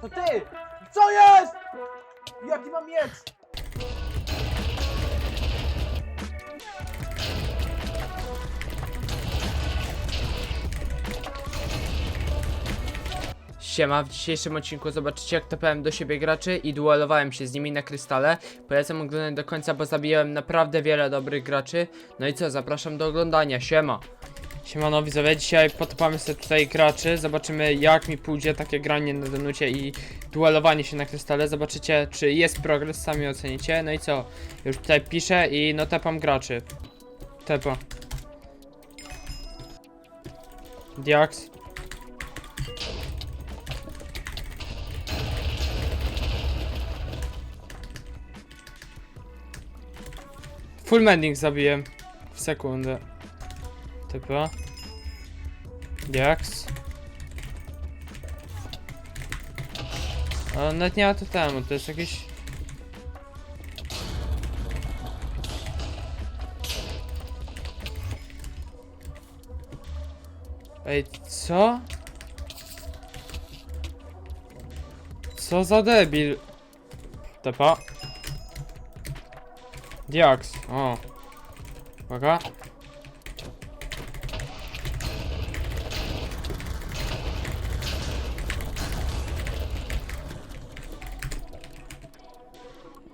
To ty! Co jest? Jaki mam miecz? Siema, w dzisiejszym odcinku zobaczycie jak topałem do siebie graczy i duelowałem się z nimi na krystale. Polecam oglądać do końca, bo zabijałem naprawdę wiele dobrych graczy. No i co, zapraszam do oglądania, siema! Siemano widzowie, dzisiaj potopamy sobie tutaj graczy, zobaczymy jak mi pójdzie takie granie na denucie i duelowanie się na krystale, zobaczycie czy jest progres, sami ocenicie. No i co, już tutaj piszę i no tepam graczy. Tepa. Diaks. Full mending zabiłem w sekundę. Typa. Diaks. Ale nawet nie ma to temu, to jest jakiś... Ej, co? Co za debil? Tepa. Diaks, o. Uwaga.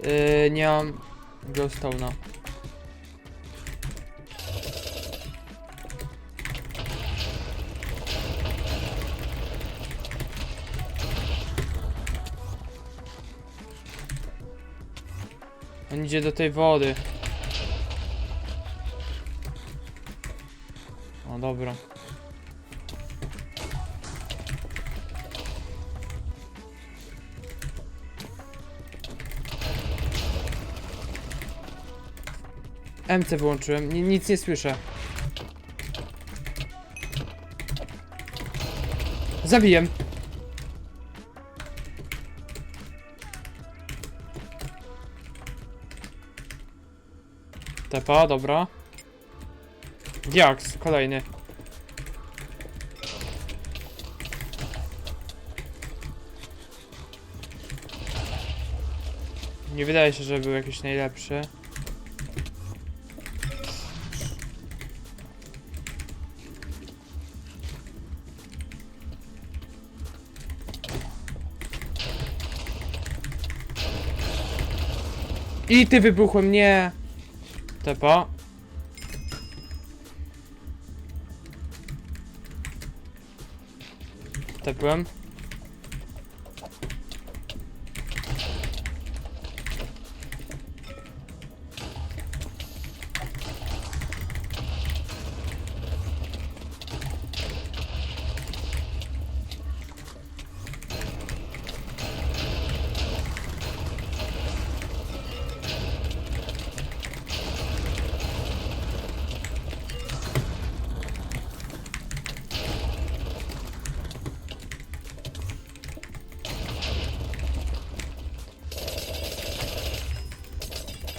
Yy, nie mam glowstone'a. On idzie do tej wody. O, dobra. MC wyłączyłem, Ni- nic nie słyszę. Zabijem. Tepa, dobra. Diaks, kolejny. Nie wydaje się, że był jakiś najlepszy. I ty wybuchłem, nie! Tepa. Tepłem.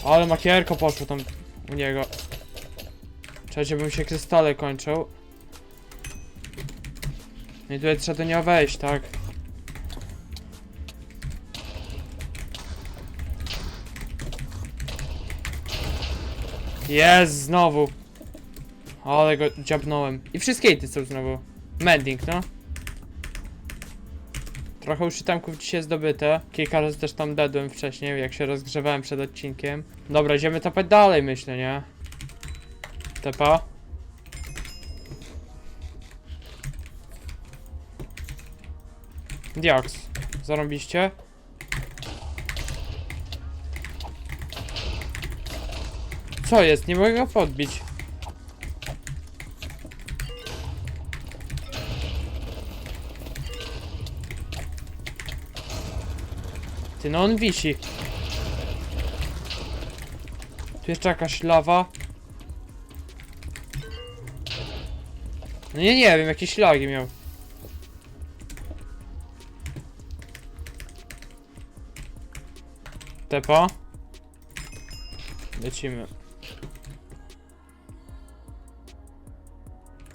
Ale makierko poszło tam u niego. Czekajcie, bym się krystale kończył. No i tutaj trzeba do niego wejść, tak? Jest znowu. Ale go dziabnąłem. I wszystkie ity są znowu. Mending, no. Trochę itemków dzisiaj zdobyte. Kilka razy też tam dedłem wcześniej, jak się rozgrzewałem przed odcinkiem. Dobra, idziemy tapać dalej, myślę, nie? Tepa. Diaks. Zarąbiście. Co jest? Nie mogę go podbić. Ty, no on wisi. Tu jeszcze jakaś lawa. No nie, nie wiem, jakieś lagi miał. Tepa. Lecimy.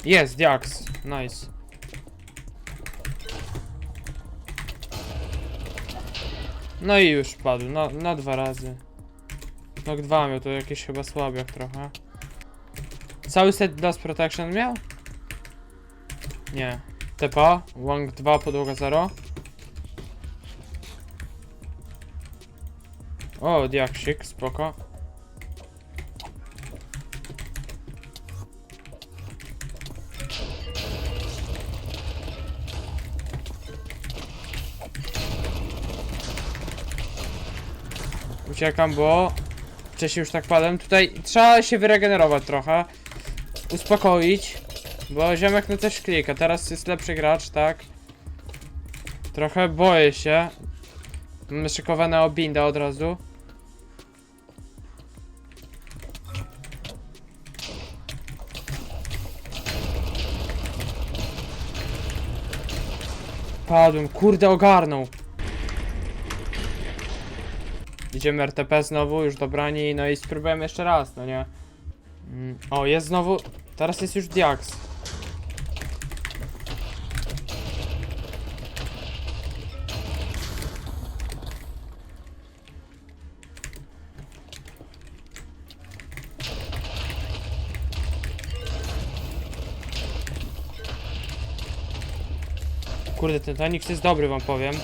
Jest, Diaks. Nice. No i już padł, no, na dwa razy. Knock 2 miał, to jakiś chyba słabiak trochę. Cały set Dust Protection miał? Nie. TPA, Wang 2, podłoga 0. O, diaksik, spoko. Uciekam, bo wcześniej już tak padłem. Tutaj trzeba się wyregenerować trochę. Uspokoić. Bo ziomek no też klika. Teraz jest lepszy gracz, tak? Trochę boję się. Mamy szykowane obinda od razu. Padłem, kurde ogarnął. Idziemy RTP znowu, już dobrani, no i spróbujemy jeszcze raz, no nie? Mm, O, jest znowu, teraz jest już Diax. Kurde, ten Tanix jest dobry, wam powiem.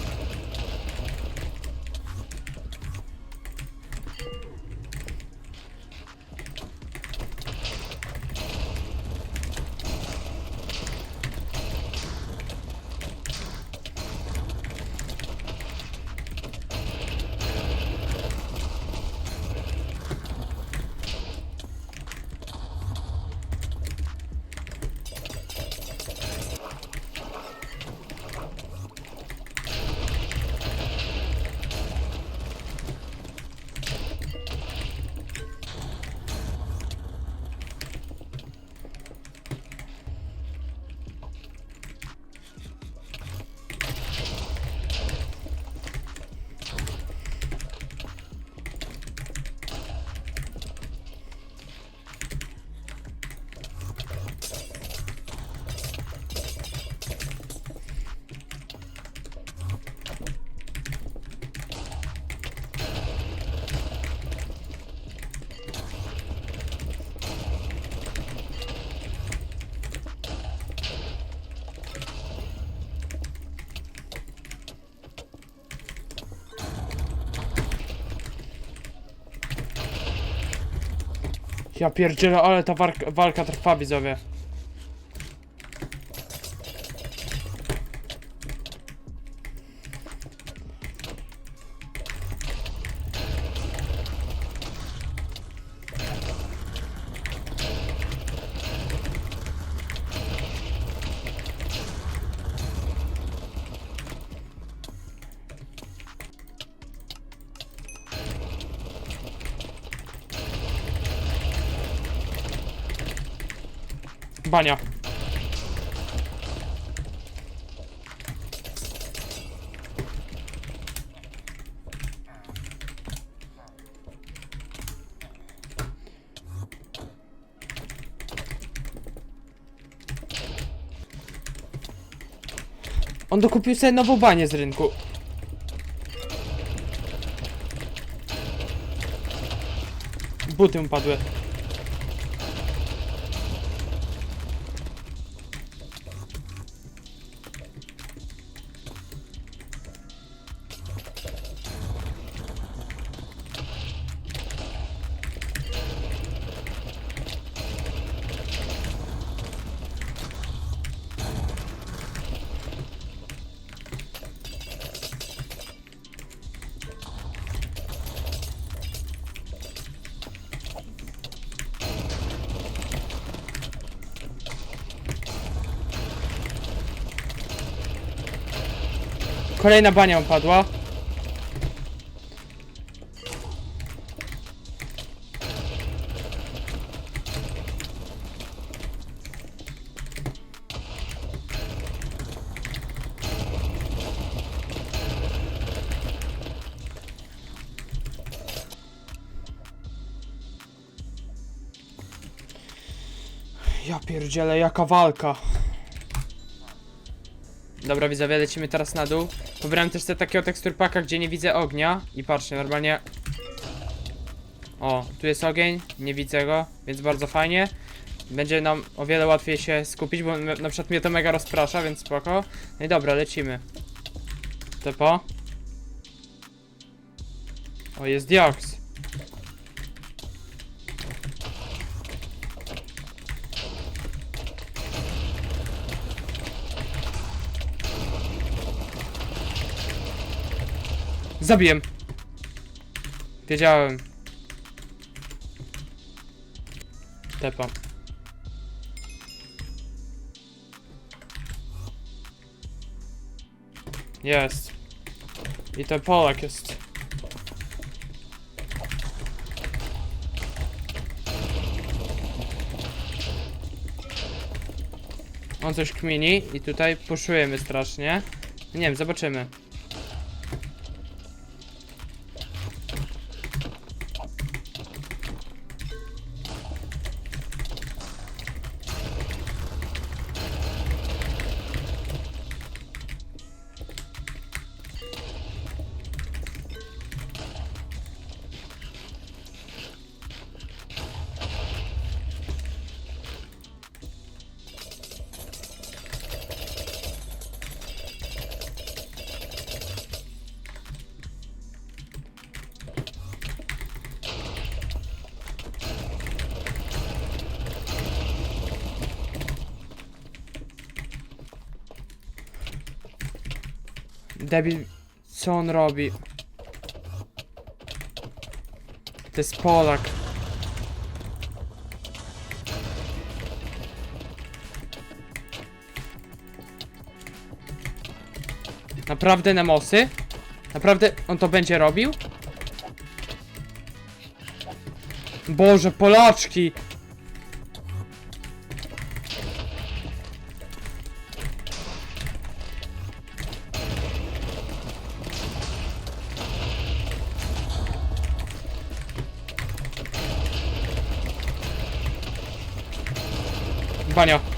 Ja pierdzielę, ale ta walka, trwa, widzowie. Bania. On dokupił sobie nową banię z rynku. Buty mu padły. Kolejna bania mu padła. Ja pierdzielę, jaka walka. Dobra, widzowie, lecimy teraz na dół. Pobrałem też te takiego teksturpaka, gdzie nie widzę ognia. I patrzcie, normalnie... O, tu jest ogień, nie widzę go, więc bardzo fajnie. Będzie nam o wiele łatwiej się skupić, bo na przykład mnie to mega rozprasza, więc spoko. No i dobra, lecimy. Tepo. O, jest dioks. Zabiłem. Wiedziałem. Tepa. Jest. I to Polak jest. On coś kmini i tutaj puszujemy strasznie. Nie wiem, zobaczymy. Debil, co on robi? To jest Polak. Naprawdę Nemosy? Naprawdę on to będzie robił? Boże, Polaczki! Bania.